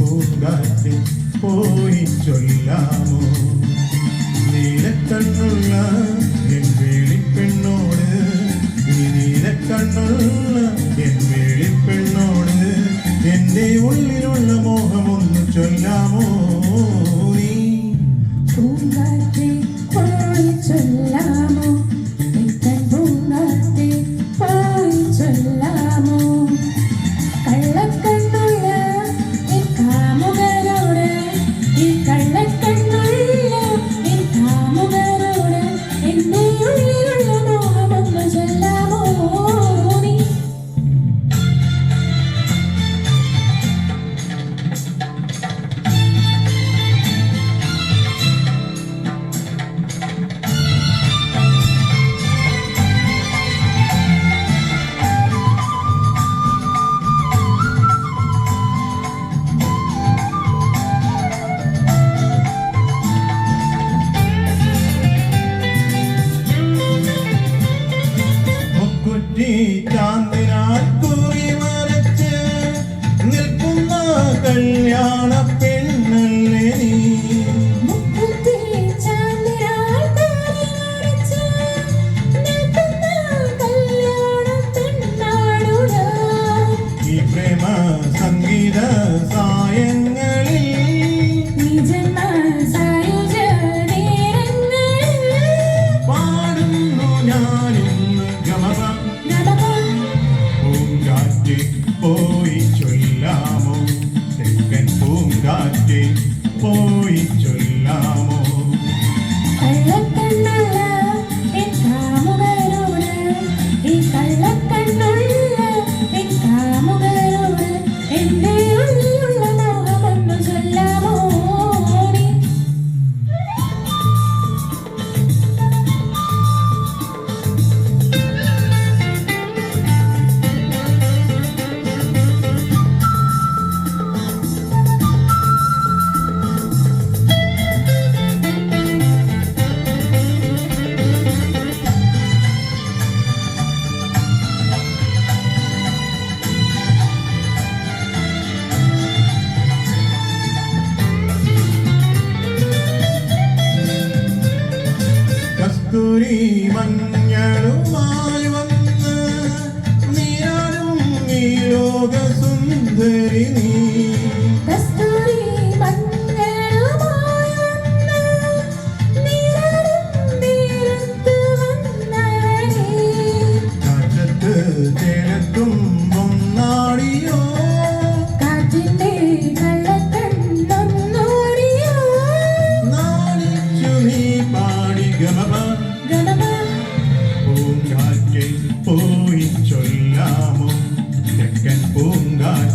പൂങ്കാറ്റിൽ പോയി ചൊല്ലാമോ നീലക്കണ്ണുള്ള चांदनी चांदनी പോയി ചൊല്ലാമോ തെക്കൻ പൂങ്കാറ്റ് പോയി മഞ്ഞളും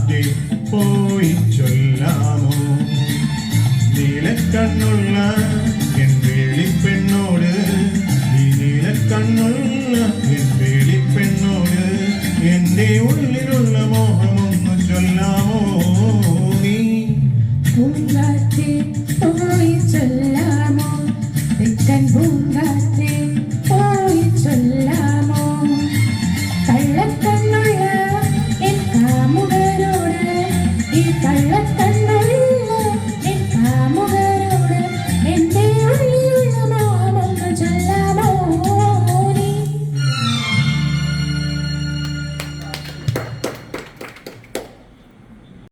പാട്ടി പോയി ചൊല്ലാമോ? നീലക്കണ്ണുള്ള എൻ വേളിപ്പെണ്ണോട് ഈ നീലക്കണ്ണുള്ള എൻ വേളിപ്പെണ്ണോട് എന്റെ ഉള്ളിലുള്ള മോഹമൊന്ന് ചൊല്ലാമോ നീ? പൂങ്കാറ്റി പോയി ചൊല്ലാമോ? പൂങ്കാറ്റി